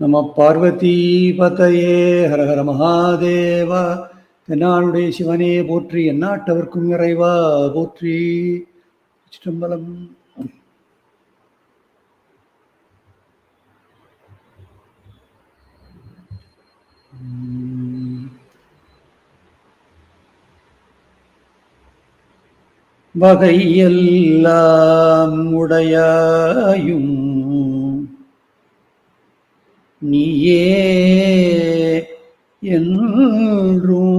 நம பார்வதி ஹரஹர ஹர ஹர மகாதேவா. தென்னாளுடைய சிவனே போற்றி எந்நாட்டவர்க்கும் இறைவா போற்றி. சிற்றம்பலம். வகையெல்லாம் உடையாயும் நீயே என்றும்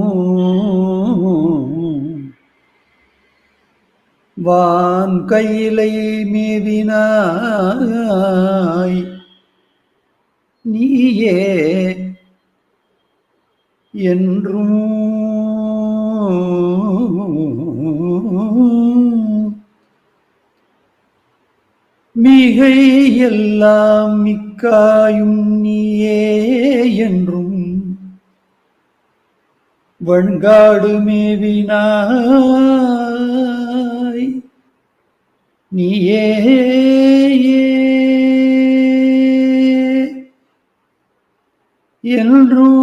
வான் கையிலை மேவினாய். நீயே என்றும் மிகை எல்லாம் மிக்காயும் நீயே என்றும் வண்காடு மேவினாய். நீயே என்றும்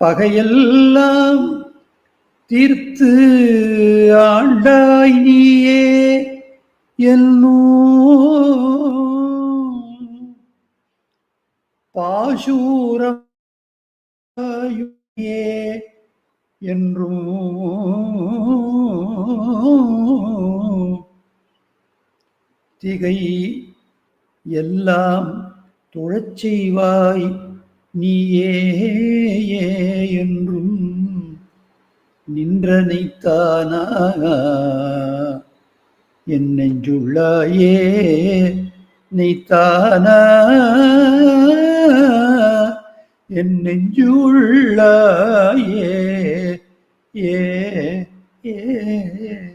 பகையெல்லாம் தீர்த்து ஆண்டாய் நீயே என்னும் பாசூரம் ஏ என்றும் திகை எல்லாம் துழச்செய்வாய் நீயே என்றும் நின்றனைத்தானா? என் நெஞ்சுள்ளாயே நெய்த்தானா என் நெஞ்சுள்ளாயே ஏ ஏ.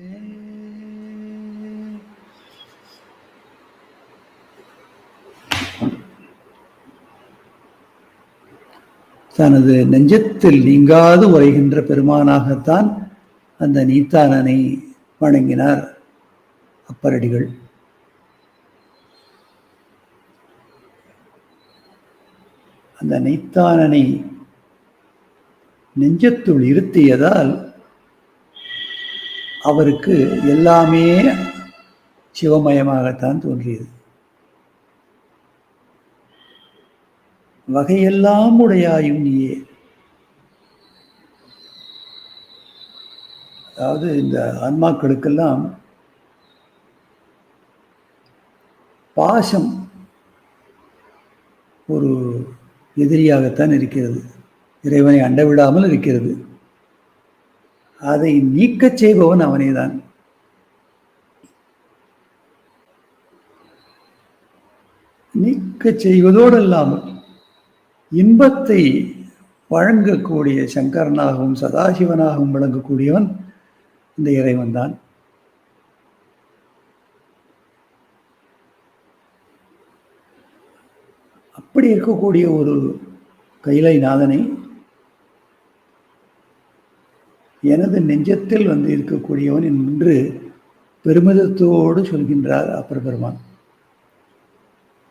தனது நெஞ்சத்தில் நீங்காது உரைகின்ற பெருமானாகத்தான் அந்த நீத்தானனை வணங்கினார் அப்பரடிகள். அந்த நெய்த்தானனை நெஞ்சத்துள் இருத்தியதால் அவருக்கு எல்லாமே சிவமயமாகத்தான் தோன்றியது. வகையெல்லாம் உடையாயும் நீயே. அதாவது இந்த ஆன்மாக்களுக்கெல்லாம் பாசம் ஒரு எதிரியாகத்தான் இருக்கிறது. இறைவனை அண்டவிடாமல் இருக்கிறது. அதை நீக்கச் செய்பவன் அவனேதான். நீக்கச் செய்வதோடு அல்லாமல் இன்பத்தை வழங்கக்கூடிய சங்கரனாகவும் சதாசிவனாகவும் விளங்கக்கூடியவன் இந்த இறைவன் தான். அப்படி இருக்கக்கூடிய ஒரு கைலை நாதனை எனது நெஞ்சத்தில் வந்து இருக்கக்கூடியவன் என்று பெருமிதத்தோடு சொல்கின்றார் அப்பர் பெருமான்.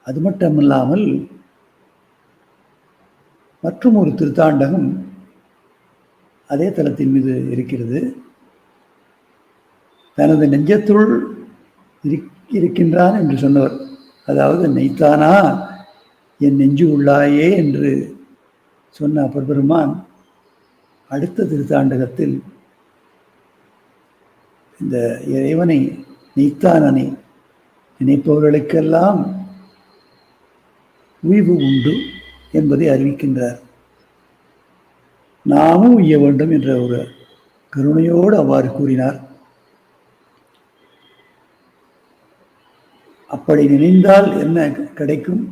அது மட்டுமல்லாமல் மற்றும் ஒரு திருத்தாண்டகம் அதே தலத்தின் மீது இருக்கிறது. தனது நெஞ்சத்துள் இருக்கின்றான் என்று சொன்னவர். அதாவது நெய்த்தானா என் நெஞ்சு உள்ளாயே என்று சொன்ன அப்பர் பெருமான் அடுத்த திருத்தாண்டகத்தில் இந்த இறைவனை நெய்த்தானனை நினைப்பவர்களுக்கெல்லாம் உய்வு உண்டு. என்பதை அறிவிக்கின்றார். நாமும் உய்ய வேண்டும் என்ற ஒரு கருணையோடு அவ்வாறு கூறினார். அப்படி நினைந்தால் என்ன கிடைக்கும்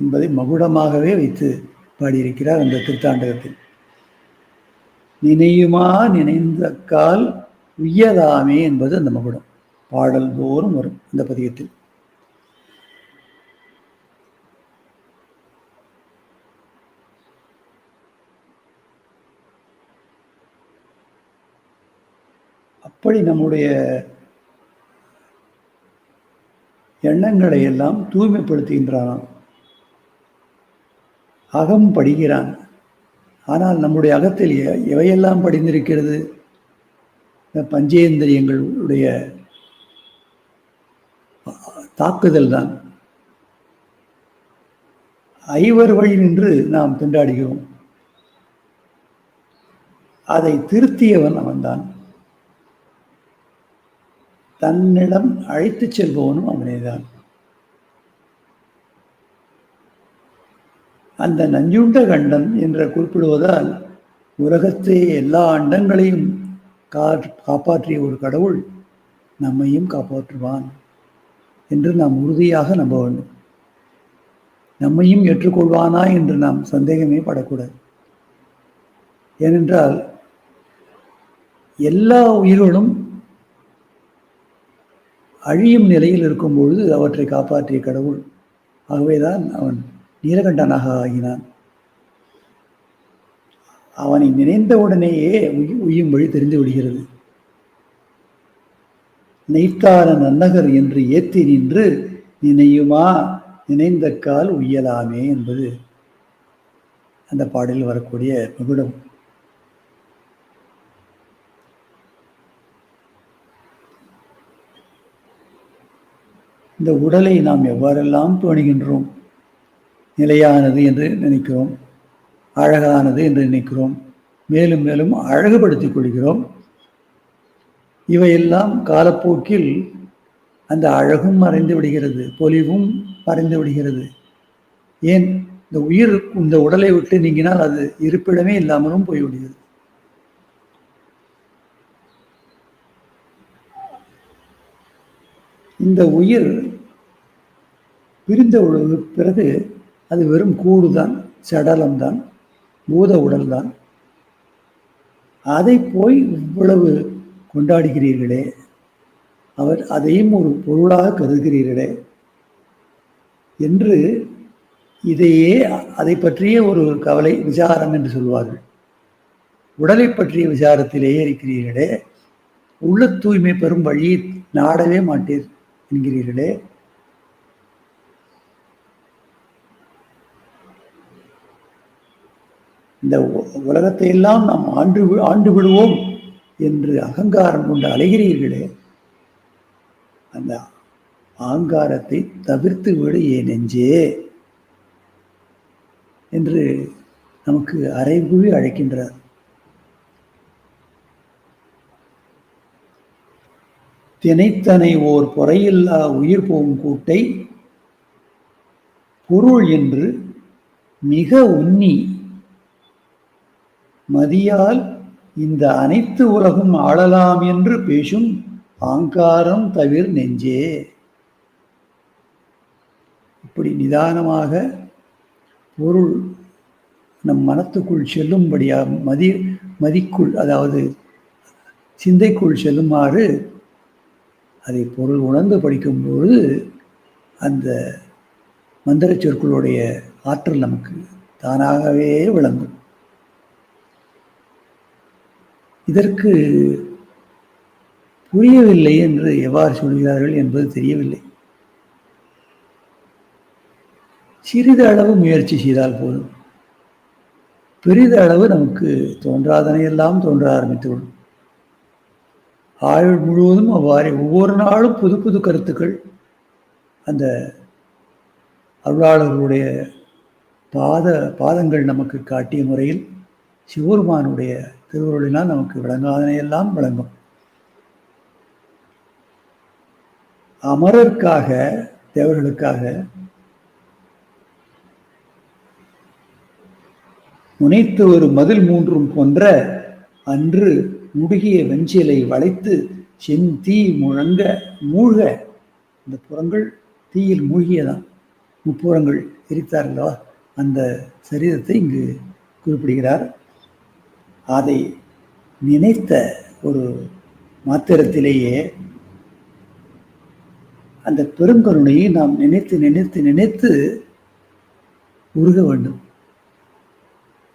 என்பதை மகுடமாகவே வைத்து பாடியிருக்கிறார் அந்த திருத்தாண்டகத்தில். நினையுமா நினைந்த கால் உய்யதாமே என்பது அந்த மகுடம். பாடல் தோறும் வரும் அந்த பதிகத்தில். அப்படி நம்முடைய எண்ணங்களை எல்லாம் தூய்மைப்படுத்துகின்றானாம் அகம் படிக்கிறான் ஆனால் நம்முடைய அகத்தில் எவையெல்லாம் படிந்திருக்கிறது? இந்த பஞ்சேந்திரியங்களுடைய தாக்குதல் தான். ஐவர் வழி நின்று நாம் திண்டாடுகிறோம். அதை திருத்தியவன் அவன்தான். தன்னிடம் அழைத்துச் செல்பவனும் அவனேதான். அந்த நஞ்சுண்ட கண்டன் என்று குறிப்பிடுவதால் உலகத்தை எல்லா அண்டங்களையும் கா- காப்பாற்றிய ஒரு கடவுள் நம்மையும் காப்பாற்றுவான் என்று நாம் உறுதியாக நம்ப வேண்டும். நம்மையும் ஏற்றுக்கொள்வானா என்று நாம் சந்தேகமே படக்கூடாது. ஏனென்றால் எல்லா உயிர்களும் அழியும் நிலையில் இருக்கும் பொழுது அவற்றை காப்பாற்றிய கடவுள். ஆகவேதான் அவன் நீலகண்டனாக ஆகினான். அவனை நினைந்தவுடனேயே உயி- உய்யும் வழி தெரிந்து விடுகிறது. நெய்த்தார நன்னகர் என்று ஏத்தி நின்று நினையுமா? நினைந்த கால் உய்யலாமே என்பது அந்த பாடலில் வரக்கூடிய மகுடம் இந்த உடலை நாம் எவ்வாறெல்லாம் பேணுகின்றோம்? நிலையானது என்று நினைக்கிறோம். அழகானது என்று நினைக்கிறோம். மேலும் மேலும் அழகுபடுத்திக் கொள்கிறோம். இவையெல்லாம் காலப்போக்கில் அந்த அழகும் மறைந்து விடுகிறது பொலிவும் மறைந்து விடுகிறது. ஏன்? இந்த உயிர் இந்த உடலை விட்டு நீங்கினால் அது இருப்பிடமே இல்லாமலும் போய்விடுகிறது. இந்த உயிர் பிரிந்த பிறகு அது வெறும் கூடுதான் சடலம்தான் பூத உடல்தான். அதை போய் இவ்வளவு கொண்டாடுகிறீர்களே அவர் அதையும் ஒரு பொருளாக கருதுகிறீர்களே என்று இதையே அதை பற்றிய ஒரு கவலை விசாரம் என்று சொல்வார்கள். உடலை பற்றிய விசாரத்திலேயே இருக்கிறீர்களே உள்ள தூய்மை பெறும் வழியை நாடவே மாட்டீர். என்கிறீர்களே. இந்த உ- உலகத்தை எல்லாம் நாம் ஆண்டு ஆண்டு விடுவோம் என்று அகங்காரம் கொண்டு அலைகிறீர்களே. அந்த ஆங்காரத்தை தவிர்த்து விடு ஏன் நெஞ்சே என்று நமக்கு அறைகுழி அழைக்கின்றார். தினைத்தனை ஓர் பொறையில்லா உயிர் போகும் கூட்டை பொருள் என்று மிக உன்னி மதியால் இந்த அனைத்து உலகும் ஆளலாம் என்று பேசும் ஆங்காரம் தவிர் நெஞ்சே. இப்படி நிதானமாக பொருள் நம் மனத்துக்குள் செல்லும்படியாக மதி மதிக்குள் அதாவது சிந்தைக்குள் செல்லுமாறு அதை பொருள் உணர்ந்து படிக்கும்பொழுது அந்த மந்திர சொற்களுடைய ஆற்றல் நமக்கு தானாகவே விளங்கும். இதற்கு புரியவில்லை என்று எவ்வாறு சொல்கிறார்கள் என்பது தெரியவில்லை. சிறிது அளவு முயற்சி செய்தால் போதும். பெரிதளவு நமக்கு தோன்றாதனையெல்லாம் தோன்ற ஆரம்பித்துவிடும். ஆயுள் முழுவதும் அவ்வாறு ஒவ்வொரு நாளும் புது புது கருத்துக்கள் அந்த அருளாளர்களுடைய பாத பாதங்கள் நமக்கு காட்டிய முறையில் சிவருமானுடைய திருவுருளினால் நமக்கு விளங்காதனையெல்லாம் விளங்கும். அமரருக்காக தேவர்களுக்காக முனைத்து ஒரு மதில் மூன்றும் போன்ற அன்று முடுகிய வெஞ்சிலை வளைத்து செந்தீ முழங்க மூழ்க. இந்த புறங்கள் தீயில் மூழ்கியதான் முப்புறங்கள் எரித்தார்களா அந்த சரீரத்தை இங்கு குறிப்பிடுகிறார். அதை நினைத்த ஒரு மாத்திரத்திலேயே அந்த பெருங்கருணையை நாம் நினைத்து நினைத்து நினைத்து உருக வேண்டும்.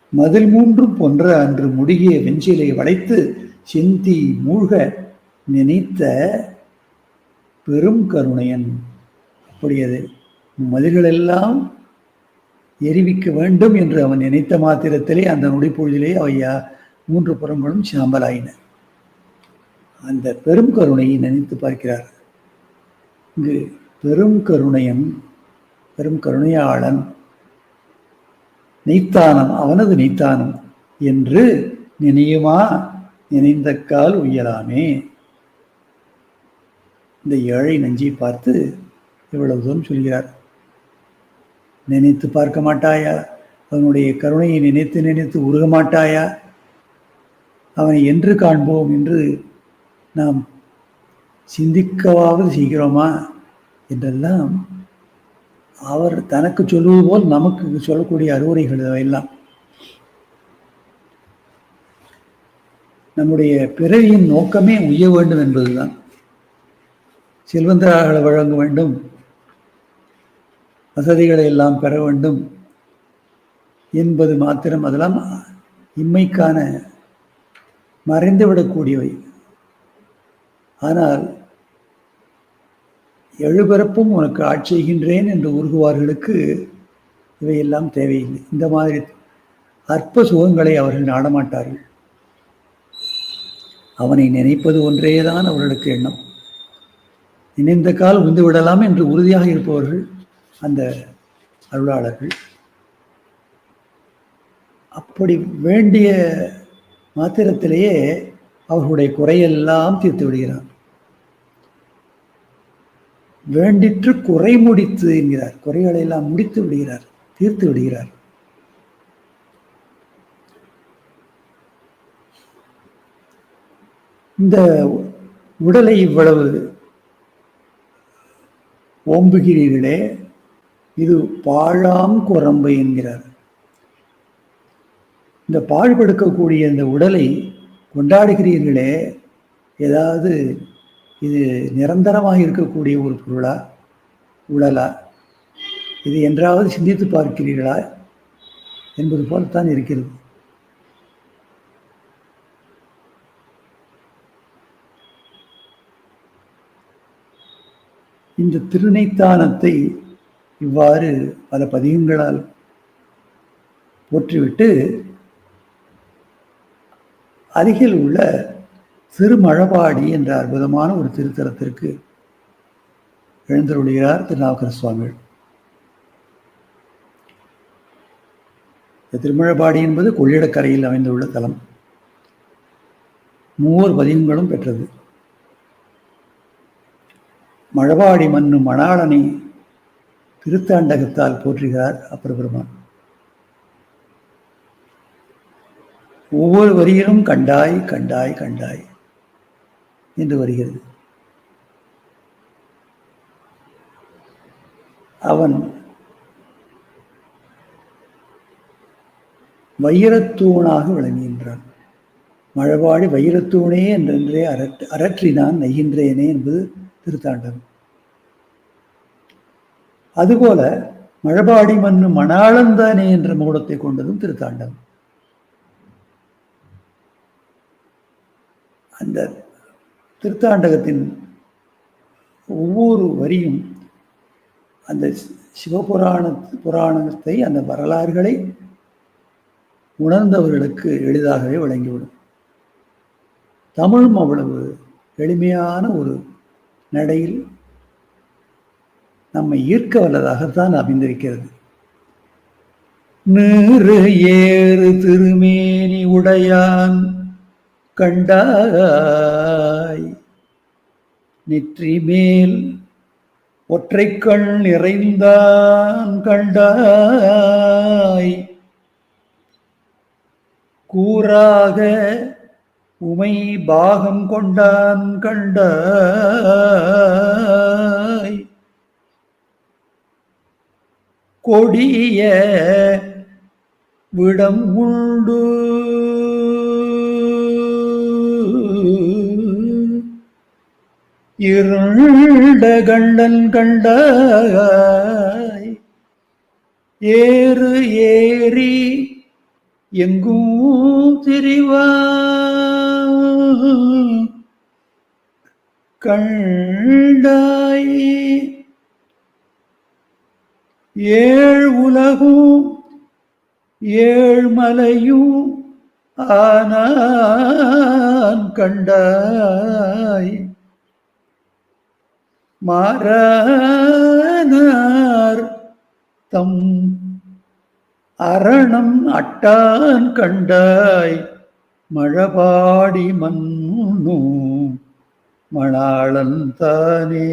மதில் மூன்றும் போன்ற அன்று முடுகிய வெஞ்சிலை வளைத்து சிந்தி மூழ்க நினைத்த பெரும் கருணையன் அப்படியது மதில்களெல்லாம் எரிவிக்க வேண்டும் என்று அவன் நினைத்த மாத்திரத்திலே அந்த நொடிப்பொழுதிலே அவையா மூன்று புறங்களும் சாம்பலாயின. அந்த பெரும் கருணையை நினைத்து பார்க்கிறார். இங்கு பெரும் கருணையன் பெரும் கருணையாளன் நெய்த்தானம் அவனது நெய்த்தானம் என்று நினையுமா? நினைந்த கால் உயலாமே இந்த ஏழை நெஞ்சை பார்த்து இவ்வளவு தூரம் சொல்கிறார். நினைத்து பார்க்க மாட்டாயா? அவனுடைய கருணையை நினைத்து நினைத்து உருக மாட்டாயா? அவனை என்று காண்போம் என்று நாம் சிந்திக்கவாவது செய்கிறோமா? என்றெல்லாம் அவர் தனக்கு சொல்வது போல் நமக்கு சொல்லக்கூடிய அறிவுரைகள் எல்லாம் நம்முடைய பிறவியின் நோக்கமே உய்ய வேண்டும் என்பதுதான். செல்வந்தராக வழங்க வேண்டும். வசதிகளை எல்லாம் பெற வேண்டும் என்பது மாத்திரம் அதெல்லாம் இம்மைக்கான மறைந்துவிடக்கூடியவை. ஆனால் எழுபிறப்பும் உனக்கு ஆட்சிகின்றேன் என்று உருகுவார்களுக்கு இவையெல்லாம் தேவையில்லை. இந்த மாதிரி அற்ப சுகங்களை அவர்கள் நாடமாட்டார்கள். அவனை நினைப்பது ஒன்றேதான் அவர்களுக்கு எண்ணம். நினைந்த கால் உந்து விடலாம் என்று உறுதியாக இருப்பவர்கள் அந்த அருளாளர்கள். அப்படி வேண்டிய மாத்திரத்திலேயே அவர்களுடைய குறையெல்லாம் தீர்த்து விடுகிறார். வேண்டிற்று குறை முடித்து என்கிறார். குறைகளை எல்லாம் முடித்து விடுகிறார் தீர்த்து விடுகிறார். இந்த உடலை இவ்வளவு ஓம்புகிறீர்களே இது பாழாம் குரம்பு என்கிறார். இந்த பாழ்படுக்கக்கூடிய இந்த உடலை கொண்டாடுகிறீர்களே ஏதாவது இது நிரந்தரமாக இருக்கக்கூடிய ஒரு பொருளா உடலா? இது என்றாவது சிந்தித்து பார்க்கிறீர்களா? என்பது போலத்தான் இருக்கிறது. இந்த திருநைத்தானத்தை இவ்வாறு பல பதிகங்களால் போற்றிவிட்டு அருகில் உள்ள திருமழபாடி என்ற அற்புதமான ஒரு திருத்தலத்திற்கு எழுந்தருளுகிறார் திருநாவுக்கர சுவாமிகள். திருமழபாடி என்பது கொள்ளிடக்கரையில் அமைந்துள்ள தலம். மூவர் பதிகங்களும் பெற்றது. மழவாடி மண்ணு மணாளனை திருத்தாண்டகத்தால் போற்றுகிறார் அப்பர் பெருமான் ஒவ்வொரு வரியிலும் கண்டாய் கண்டாய் கண்டாய் என்று வருகிறது. அவன் வைரத்தூணாக விளங்குகின்றான். மழவாடி வைரத்தூணே என்றென்றே அரற் அரற்றினான் நெய்கின்றேனே என்பது திருத்தாண்டவம் அதுபோல மழபாடி மண்ணு மணாளந்தானே என்ற மூடத்தை கொண்டதும் திருத்தாண்டவம் அந்த திருத்தாண்டகத்தின் ஒவ்வொரு வரியும் அந்த சிவபுராண புராணத்தை அந்த வரலாறுகளை உணர்ந்தவர்களுக்கு எளிதாகவே வழங்கிவிடும் தமிழும் அவ்வளவு எளிமையான ஒரு நடையில் நம்மை ஈர்க்க வல்லதாகத்தான் அமைந்திருக்கிறது நீறு ஏறு திருமேனி உடையான் கண்டாய். நெற்றி மேல் ஒற்றை கண் நிறைந்தான் கண்டாய். கூறாக உமை பாகம் கொண்டான் கண்டாய். கொடிய விடம் உண்டு. இருண்ட கண்டன் கண்டாய். ஏறு ஏறி எங்கும் திரிவா கண்டாய். ஏழ் உலகும் ஏழ்மலையும் ஆனான் கண்டாய். மாறானார் தம் அரணம் அட்டான் கண்டாய். மழபாடி மன்னு மணாளன் தானே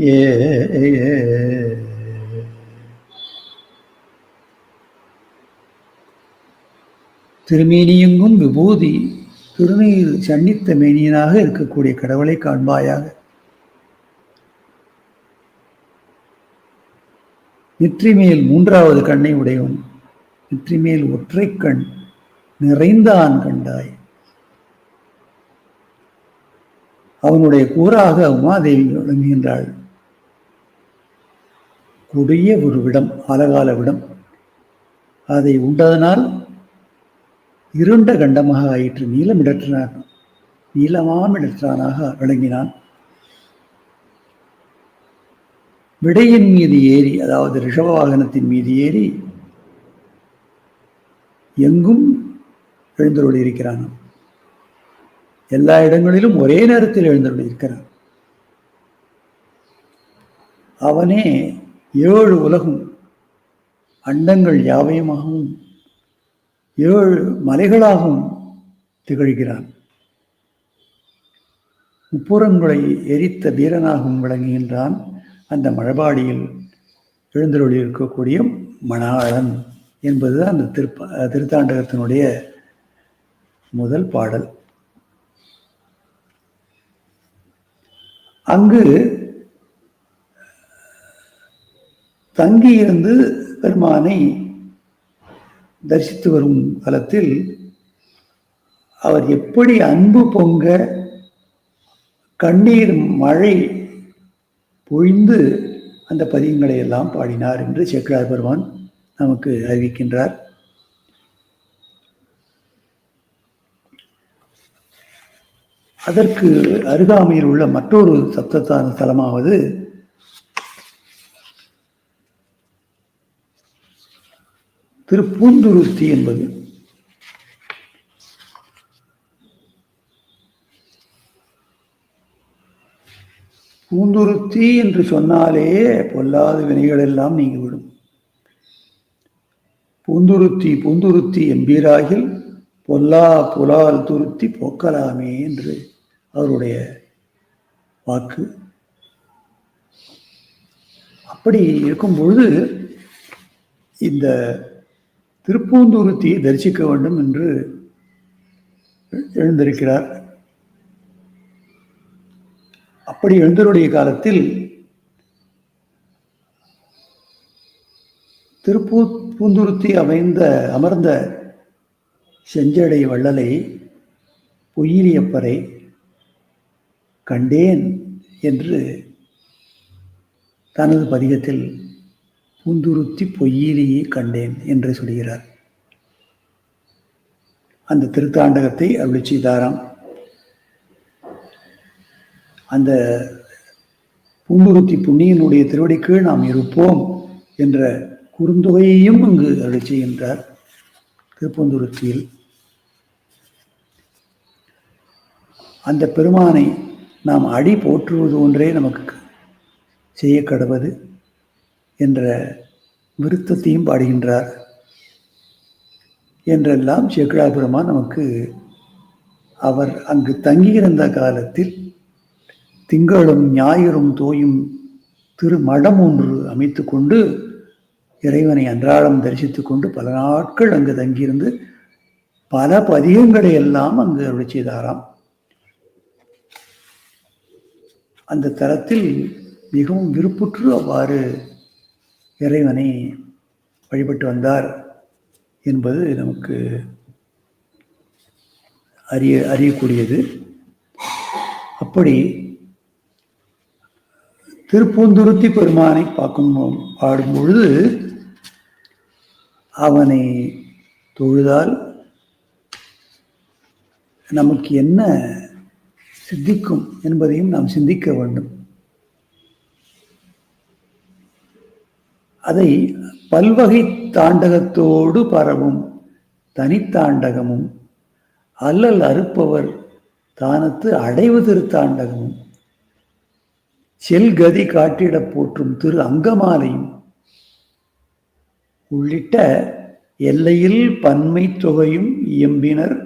ஏ. திருமேனியெங்கும் விபூதி திருநீர் சன்னித்த மேனியனாக இருக்கக்கூடிய கடவுளை காண்பாயாக. நெற்றிமேல் மூன்றாவது கண்ணை உடையவன். நெற்றிமேல் ஒற்றை கண் நிறைந்தான் கண்டாய். அவனுடைய கூறாக உமாதேவி விளங்குகின்றாள். கொடிய ஒரு விடம் அலகால விடம். அதை உண்டதனால் இருண்ட கண்டமாக ஆயிற்று. நீலமிடற்றான் நீளமாமிடற்றானாக விளங்கினான். விடையின் மீது ஏறி அதாவது ரிஷப வாகனத்தின் மீது ஏறி எங்கும் எழுந்தருளி இருக்கிறான். எல்லா இடங்களிலும் ஒரே நேரத்தில் எழுந்தருளி இருக்கிறான். அவனே ஏழு உலகும் அண்டங்கள் யாவையுமாகவும் ஏழு மலைகளாகவும் திகழ்கிறான். முப்புறங்களை எரித்த வீரனாகவும் விளங்குகின்றான். அந்த மழபாடியில் எழுந்தருளி இருக்கக்கூடிய மணாளன். என்பது அந்த திருப்ப திருத்தாண்டகத்தினுடைய முதல் பாடல். அங்கு தங்கியிருந்து பெருமானை தரிசித்து வரும் காலத்தில் அவர் எப்படி அன்பு பொங்க கண்ணீர் மழை பொழிந்து அந்த பதியங்களை எல்லாம் பாடினார் என்று சேக்கிழார் பெருமான் நமக்கு அறிவிக்கின்றார். அதற்கு அருகாமையில் உள்ள மற்றொரு சப்தத்தான தலமாவது திருப்பூந்துருத்தி என்பது. பூந்துருத்தி என்று சொன்னாலே பொல்லாத வினைகள் எல்லாம் நீங்கிவிடும். பூந்துருத்தி பூந்துருத்தி எம்பீராகில் பொல்லா புலால் துருத்தி போக்கலாமே என்று அவருடைய வாக்கு. அப்படி இருக்கும் பொழுது இந்த திருப்பூந்துருத்தியை தரிசிக்க வேண்டும் என்று எழுந்திருக்கிறார். அப்படி எழுந்தருடைய காலத்தில் திருப்பூர் பூந்துருத்தி அமைந்த அமர்ந்த செஞ்சடை வள்ளலை பொய்யிலியப்பரை கண்டேன் என்று தனது பதிகத்தில் பூந்துருத்தி பொய்யிலேயே கண்டேன் என்று சொல்கிறார். அந்த திருத்தாண்டகத்தை அருளி செய்தாராம். அந்த பூந்துருத்தி புண்ணியனுடைய திருவடிக்கு நாம் இருப்போம் என்ற குறுந்தொகையையும் அங்கு அருளி செய்கின்றார் திருப்பந்துருத்தியில் அந்த பெருமானை நாம் அடி போற்றுவது ஒன்றே நமக்கு செய்ய கடவது என்ற விருத்தத்தையும் பாடுகின்றார். என்றெல்லாம் சேக்கிழா பெருமான் நமக்கு அவர் அங்கு தங்கியிருந்த காலத்தில் திங்களும் ஞாயிறும் தோயும் திருமடம் ஒன்று அமைத்து கொண்டு இறைவனை அன்றாடம் தரிசித்து கொண்டு பல நாட்கள் அங்கு தங்கியிருந்து பல பதிகங்களை எல்லாம் அங்கு அருளி செய்தாராம். அந்த தலத்தில் மிகவும் விருப்புற்று அவ்வாறு இறைவனை வழிபட்டு வந்தார் என்பது நமக்கு அறிய அறியக்கூடியது. அப்படி திருப்பூந்துருத்தி பெருமானை பார்க்கும் பாடும் பொழுது அவனை தொழுதால் நமக்கு என்ன சித்திக்கும் என்பதையும் நாம் சிந்திக்க வேண்டும். அதை பல்வகை தாண்டகத்தோடு பரவும் தனித்தாண்டகமும் அல்லல் அறுப்பவர் தானத்து அடைவு திருத்தாண்டகமும் செல்கதி காட்டிட போற்றும் திரு அங்கமாலையும் உள்ளிட்ட எல்லையில் பன்மை தொகையும் இயம்பினர்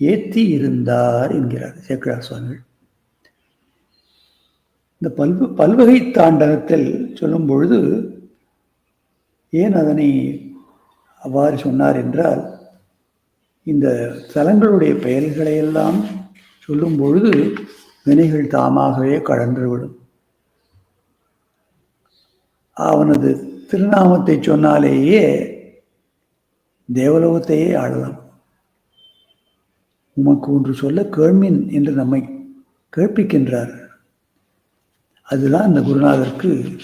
ஏத்தி இருந்தார் என்கிறார் சேக்கரார் சுவாமிகள். இந்த பல்வ பல்வகை தாண்டகத்தில் சொல்லும் பொழுது ஏன் அதனை அவ்வாறு சொன்னார் என்றால் இந்த தலங்களுடைய பெயர்களையெல்லாம் சொல்லும் பொழுது வினைகள் தாமாகவே கடன்றுவிடும் அவனது திருநாமத்தை சொன்னாலேயே தேவலோகத்தையே ஆளலாம். உமக்கு ஒன்று சொல்ல கேள்மின் என்று நம்மை கேட்பிக்கின்றார். அதுதான் அந்த குருநாதருக்கு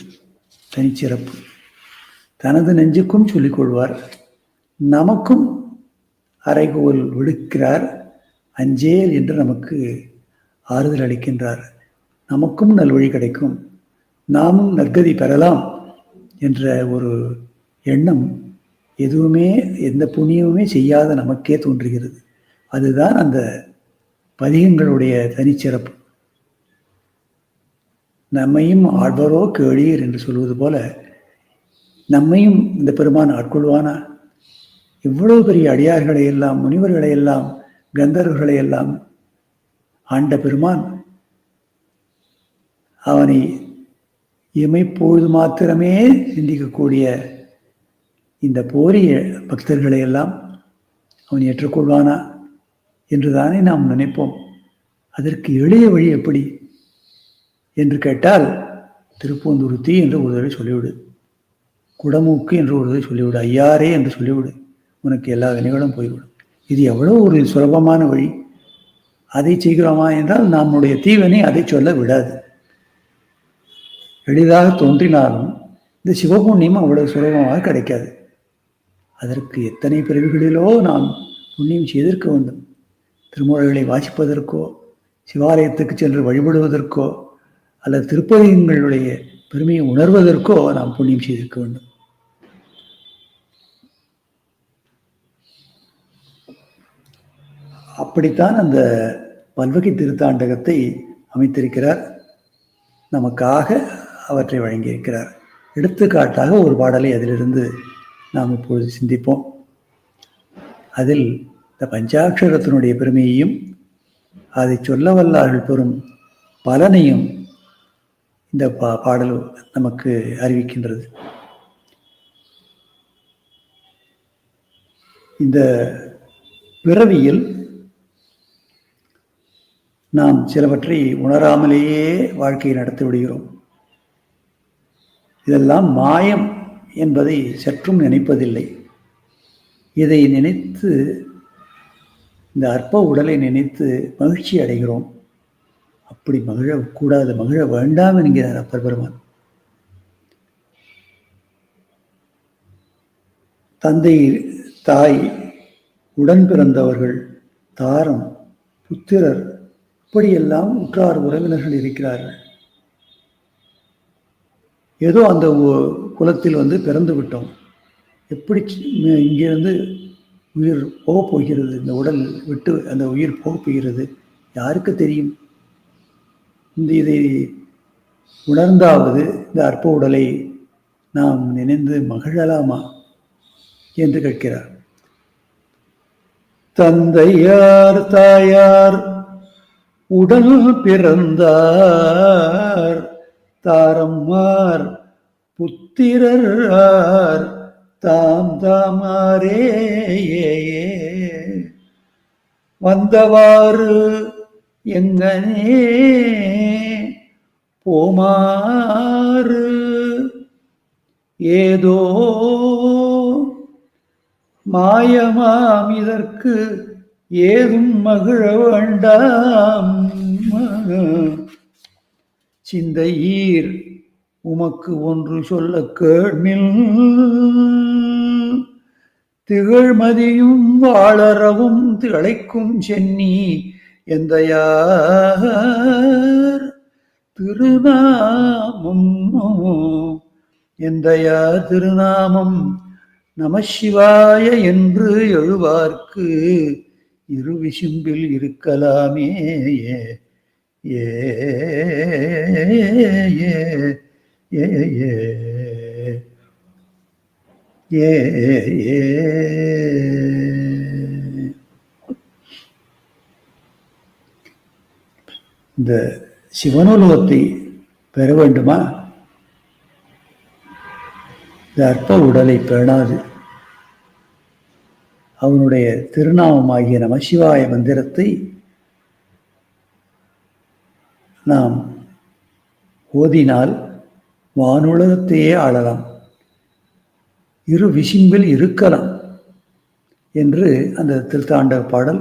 தனிச்சிறப்பு. தனது நெஞ்சுக்கும் சொல்லிக்கொள்வார் நமக்கும் அறைகோல் விடுக்கிறார். அஞ்சேல் என்று நமக்கு ஆறுதல் அளிக்கின்றார். நமக்கும் நல்வழி கிடைக்கும். நாமும் நற்கதி பெறலாம். என்ற ஒரு எண்ணம் எதுவுமே எந்த புண்ணியமுமே செய்யாத நமக்கே தோன்றுகிறது. அதுதான் அந்த பதிகங்களுடைய தனிச்சிறப்பு. நம்மையும் ஆழ்வரோ கேளீர் என்று சொல்வது போல நம்மையும் இந்த பெருமான் ஆட்கொள்வானா? இவ்வளவு பெரிய அடியார்களை எல்லாம் முனிவர்களை எல்லாம் கந்தர்வர்களை எல்லாம் ஆண்ட பெருமான் அவனை இமைப்பொழுது மாத்திரமே சிந்திக்கக்கூடிய இந்த போரிய பக்தர்களை எல்லாம் அவன் ஏற்றுக்கொள்வானா என்றுதானே நாம் நினைப்போம். அதற்கு எளிய வழி எப்படி? என்று கேட்டால் திருப்பூந்துருத்தி என்று ஒரு தடவை சொல்லிவிடு. குடமூக்கு என்று ஒரு தடவை சொல்லிவிடு. ஐயாரே என்று சொல்லிவிடு. உனக்கு எல்லா வினைகளும் போய்விடும். இது எவ்வளோ ஒரு சுலபமான வழி. அதை செய்கிறோமா என்றால் நம்முடைய தீவனை அதை சொல்ல விடாது. எளிதாக தோன்றினாலும் இந்த சிவபுண்ணியம் அவ்வளவு சுலபமாக கிடைக்காது. அதற்கு எத்தனை பிறவிகளிலோ நாம் புண்ணியம் செய்திருக்க வேண்டும். திருமுறைகளை வாசிப்பதற்கோ சிவாலயத்துக்கு சென்று வழிபடுவதற்கோ அல்லது திருப்பதியங்களுடைய பெருமையை உணர்வதற்கோ நாம் புண்ணியம் செய்திருக்க வேண்டும். அப்படித்தான் அந்த பல்வகை திருத்தாண்டகத்தை அமைத்திருக்கிறார். நமக்காக அவற்றை வழங்கியிருக்கிறார். எடுத்துக்காட்டாக ஒரு பாடலை அதிலிருந்து நாம் இப்பொழுது சிந்திப்போம். அதில் இந்த பஞ்சாட்சரத்தினுடைய பெருமையையும் அதை சொல்ல வல்லார்கள் பெறும் பலனையும் இந்த பா பாடல் நமக்கு அறிவிக்கின்றது. இந்த பிறவியில் நாம் சிலவற்றை உணராமலேயே வாழ்க்கையை நடத்தி விடுகிறோம். இதெல்லாம் மாயம் என்பதை சற்றும் நினைப்பதில்லை. இதை நினைத்து இந்த அற்ப உடலை நினைத்து மகிழ்ச்சி அடைகிறோம். அப்படி மகிழக்கூடாது மகிழ வேண்டாம் என்கிறார் அப்பர் பெருமான் தந்தை தாய் உடன் பிறந்தவர்கள் தாரம் புத்திரர் இப்படியெல்லாம் உற்றார் உறவினர்கள் இருக்கிறார்கள். ஏதோ அந்த குலத்தில் வந்து பிறந்து விட்டோம். எப்படி இங்கிருந்து உயிர் போக போகிறது இந்த உடல் விட்டு அந்த உயிர் போக போகிறது யாருக்கு தெரியும்? இந்த இதை உணர்ந்தாவது இந்த அற்ப உடலை நாம் நினைந்து மகிழலாமா என்று கேட்கிறார். தந்தையார் தாயார் உடல் பிறந்தார். தாரம்மார் புத்திரர் தாம் தாமாரே வந்தவாறு எங்கனே போமாறு. ஏதோ மாயமாம் இதற்கு ஏதும் மகிழ வேண்டாம். சிந்தையீர் உமக்கு ஒன்று சொல்ல கேள்மில். திகழ்மதியும் வாழறவும் திளைக்கும் சென்னி எந்த யார் திருநாமம் எந்தையா திருநாமம் நம சிவாய என்று எழுவார்க்கு. இரு விசும்பில் இருக்கலாமே ஏ ஏ ஏ ஏ ஏ ஏ இந்த சிவனுலகத்தை பெற வேண்டுமா இந்த அற்ப உடலை பேணாது அவனுடைய திருநாமமாகிய நமசிவாய மந்திரத்தை நாம் ஓதினால் வானுலகத்தையே ஆளலாம். இரு விசிம்பில் இருக்கலாம் என்று அந்த திருத்தாண்ட பாடல்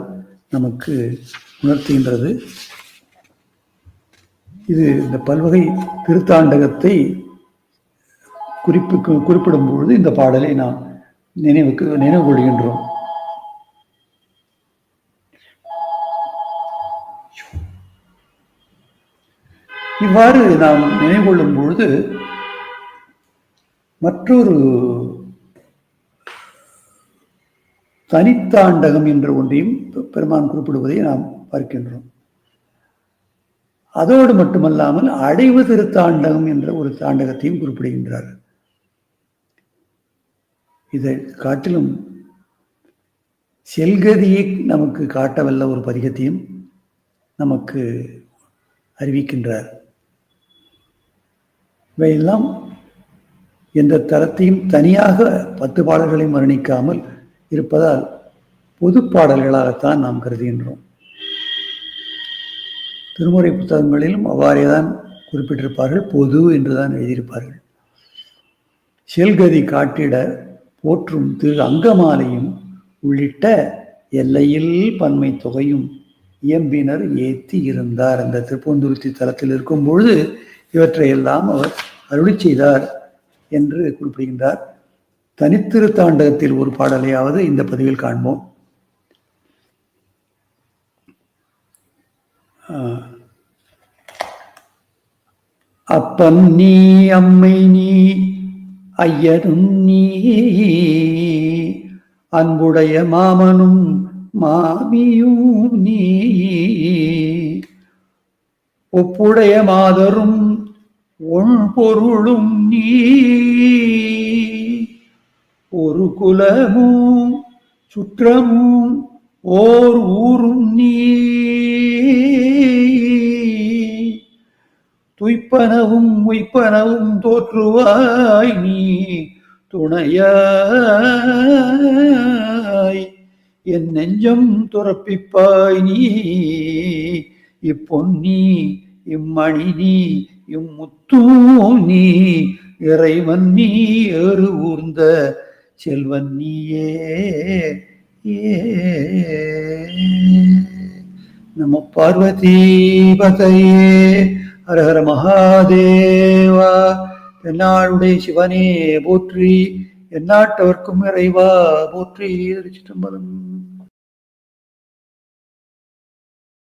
நமக்கு உணர்த்துகின்றது. இது இந்த பல்வகை திருத்தாண்டகத்தை குறிப்பு குறிப்பிடும் பொழுது இந்த பாடலை நாம் நினைவுக்கு நினைவு கொள்கின்றோம் இவ்வாறு நாம் நினைவுகொள்ளும் பொழுது மற்றொரு தனித்தாண்டகம் என்ற ஒன்றையும் பெருமான் குறிப்பிடுவதை நாம் பார்க்கின்றோம். அதோடு மட்டுமல்லாமல் அடைவு திருத்தாண்டகம் என்ற ஒரு தாண்டகத்தையும் குறிப்பிடுகின்றார். இதை காட்டிலும் செல்கதியை நமக்கு காட்டவல்ல ஒரு பதிகத்தையும் நமக்கு அறிவிக்கின்றார். இவையெல்லாம் எந்த தரத்தையும் தனியாக பத்து பாடல்களையும் வர்ணிக்காமல் இருப்பதால் பொது பாடல்களாகத்தான் நாம் கருதுகின்றோம். திருமுறை புத்தகங்களிலும் அவ்வாறே தான் குறிப்பிட்டிருப்பார்கள். பொது என்றுதான் எழுதியிருப்பார்கள். செல்கதி காட்டிட போற்றும் திரு அங்கமாலையும் உள்ளிட்ட எல்லையில் பன்மை தொகையும் இயம்பினர் ஏத்தி இருந்தார். அந்த திருப்பூந்துருத்தி தலத்தில் இருக்கும் பொழுது இவற்றையெல்லாம் அவர் அருளி செய்தார் என்று குறிப்பிடுகின்றார். தனித்திரு தாண்டகத்தில் ஒரு பாடலையாவது இந்த பதிவில் காண்போம். அப்பன் நீ அம்மை நீ ஐயரும் நீ அன்புடைய மாமனும் மாமியும் நீ ஒப்புடைய மாதரும் ஒன் பொருளும் நீ. ஒரு குலமும் சுற்றமும் ஓர் ஊரும் நீ. துய்ப்பனவும் உய்ப்பனவும் தோற்றுவாய் நீ துணையாய். என் நெஞ்சம் துறப்பிப்பாய் நீ இப்பொன்னி இம்மணி நீ இம்முத்தூ நீ இறைவன் நீ ஏறு ஊர்ந்த செல்வன் நீயே நம பார்வதி பதையே ஹர மகாதேவா என்னாளுடைய சிவனே போற்றி எந்நாட்டவர்க்கும் இறைவா போற்றி திருச்சிற்றம்பலம்.